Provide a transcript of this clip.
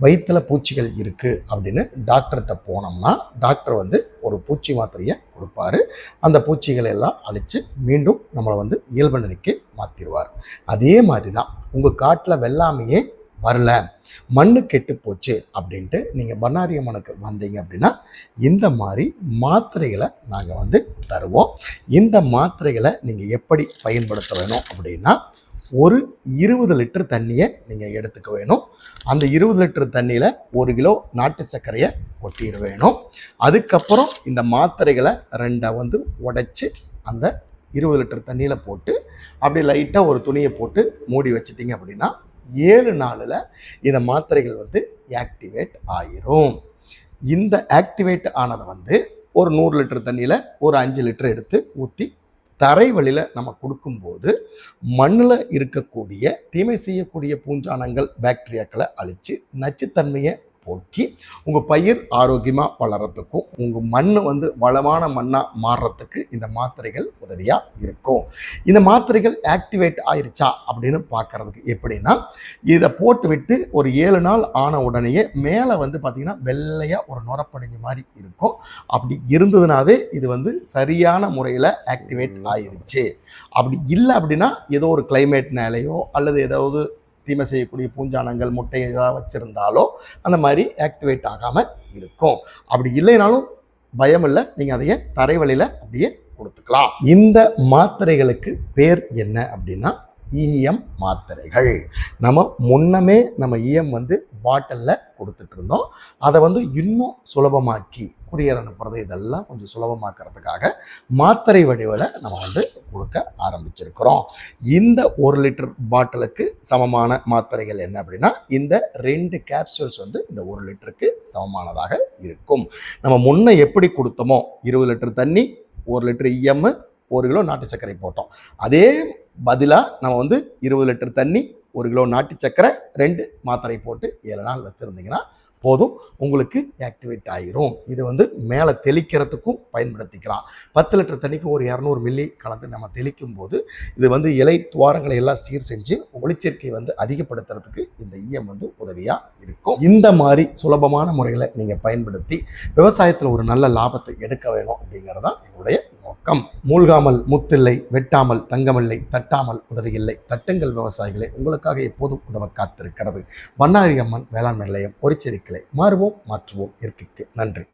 வயிற்றில் பூச்சிகள் இருக்குது அப்படின்னு டாக்டர்கிட்ட போனோம்னா டாக்டர் வந்து ஒரு பூச்சி மாத்திரையை கொடுப்பாரு. அந்த பூச்சிகளை எல்லாம் அழித்து மீண்டும் நம்மளை வந்து இயல்பு நிலைக்கு மாற்றிடுவார் அதே மாதிரி தான் உங்கள் காட்டில் வெள்ளாமையே வரல மண்ணு கெட்டு போச்சு அப்படின்ட்டு நீங்கள் பண்ணாரி அம்மனுக்கு வந்தீங்க அப்படின்னா இந்த மாதிரி மாத்திரைகளை நாங்கள் வந்து தருவோம். இந்த மாத்திரைகளை நீங்கள் எப்படி பயன்படுத்த வேணும் அப்படின்னா ஒரு இருபது லிட்டர் தண்ணியை நீங்கள் எடுத்துக்க வேணும். அந்த இருபது லிட்டர் தண்ணியில் ஒரு கிலோ நாட்டு சர்க்கரையை கொட்டிட வேணும். அதுக்கப்புறம் இந்த மாத்திரைகளை ரெண்டை வந்து உடைச்சி அந்த இருபது லிட்டர் தண்ணியில் போட்டு அப்படி லைட்டாக ஒரு துணியை போட்டு மூடி வச்சிட்டிங்க அப்படின்னா ஏழு நாளில் இந்த மாத்திரைகள் வந்து ஆக்டிவேட் ஆயிரும். இந்த ஆக்டிவேட் ஆனதை வந்து ஒரு நூறு லிட்டர் தண்ணியில் ஒரு அஞ்சு லிட்டர் எடுத்து ஊற்றி தரை வழியில் நம்ம கொடுக்கும்போது மண்ணில் இருக்கக்கூடிய தீமை செய்யக்கூடிய பூஞ்சானங்கள் பாக்டீரியாக்களை அழித்து நச்சுத்தன்மையை போக்கி உங்கள் பயிர் ஆரோக்கியமாக வளர்கிறதுக்கும் உங்கள் மண் வந்து வளமான மண்ணாக மாறுறதுக்கு இந்த மாத்திரைகள் உதவியாக இருக்கும். இந்த மாத்திரைகள் ஆக்டிவேட் ஆயிருச்சா அப்படின்னு பார்க்கறதுக்கு எப்படின்னா இதை போட்டு விட்டு ஒரு ஏழு நாள் ஆன உடனேயே மேலே வந்து பார்த்திங்கன்னா வெள்ளையாக ஒரு நுரப்படைஞ்ச மாதிரி இருக்கும். அப்படி இருந்ததுனாவே இது வந்து சரியான முறையில் ஆக்டிவேட் ஆயிருச்சு. அப்படி இல்லை அப்படின்னா ஏதோ ஒரு கிளைமேட்னாலேயோ அல்லது ஏதாவது தீமை செய்யக்கூடிய பூஞ்சானங்கள் முட்டை ஏதாவது வச்சுருந்தாலோ அந்த மாதிரி ஆக்டிவேட் ஆகாமல் இருக்கும். அப்படி இல்லைனாலும் பயம் இல்லை. நீங்கள் அதையே தரைவழியில் அப்படியே கொடுத்துக்கலாம். இந்த மாத்திரைகளுக்கு பேர் என்ன அப்படின்னா இஎம் மாத்திரைகள். நம்ம முன்னமே நம்ம இஎம் வந்து பாட்டிலில் கொடுத்துட்டு இருந்தோம். அதை வந்து இன்னும் சுலபமாக்கி குரியர் அனுப்புறது இதெல்லாம் கொஞ்சம் சுலபமாக்கிறதுக்காக மாத்திரை வடிவில் நம்ம வந்து கொடுக்க ஆரம்பிச்சிருக்கிறோம். இந்த ஒரு லிட்டர் பாட்டிலுக்கு சமமான மாத்திரைகள் என்ன அப்படின்னா இந்த ரெண்டு கேப்சூல்ஸ் வந்து இந்த ஒரு லிட்டருக்கு சமமானதாக இருக்கும். நம்ம முன்ன எப்படி கொடுத்தோமோ இருபது லிட்டர் தண்ணி ஒரு லிட்டர் இஎம் ஒரு கிலோ நாட்டு சர்க்கரை போட்டோம். அதே பதிலாக நம்ம வந்து இருபது லிட்டர் தண்ணி ஒரு கிலோ நாட்டு சர்க்கரை ரெண்டு மாத்திரை போட்டு ஏழு நாள் வச்சுருந்தீங்கன்னா போதும் உங்களுக்கு ஆக்டிவேட் ஆயிரும். இது வந்து மேலே தெளிக்கிறதுக்கும் பயன்படுத்திக்கலாம். பத்து லிட்டர் தண்ணிக்கு ஒரு இரநூறு மில்லி கலந்து நம்ம தெளிக்கும் போது இது வந்து இலை துவாரங்களை எல்லாம் சீர் செஞ்சு ஒளிச்சேர்க்கை வந்து அதிகப்படுத்துறதுக்கு இந்த ஈயம் வந்து உதவியாக இருக்கும். இந்த மாதிரி சுலபமான முறையில் நீங்கள் பயன்படுத்தி விவசாயத்தில் ஒரு நல்ல லாபத்தை எடுக்க வேணும் அப்படிங்கிறதான் எங்களுடைய மூழ்காமல் முத்தில்லை வெட்டாமல் தங்கமில்லை தட்டாமல் உதவியில்லை. தட்டுங்கள் விவசாயிகளை உங்களுக்காக எப்போதும் உதவ காத்திருக்கிறது. வண்ணாரி அம்மன் வேளாண்மை நிலையம் பொறிச்செரிக்கலை மாறுவோம் மாற்றுவோம் இயற்கைக்கு நன்றி.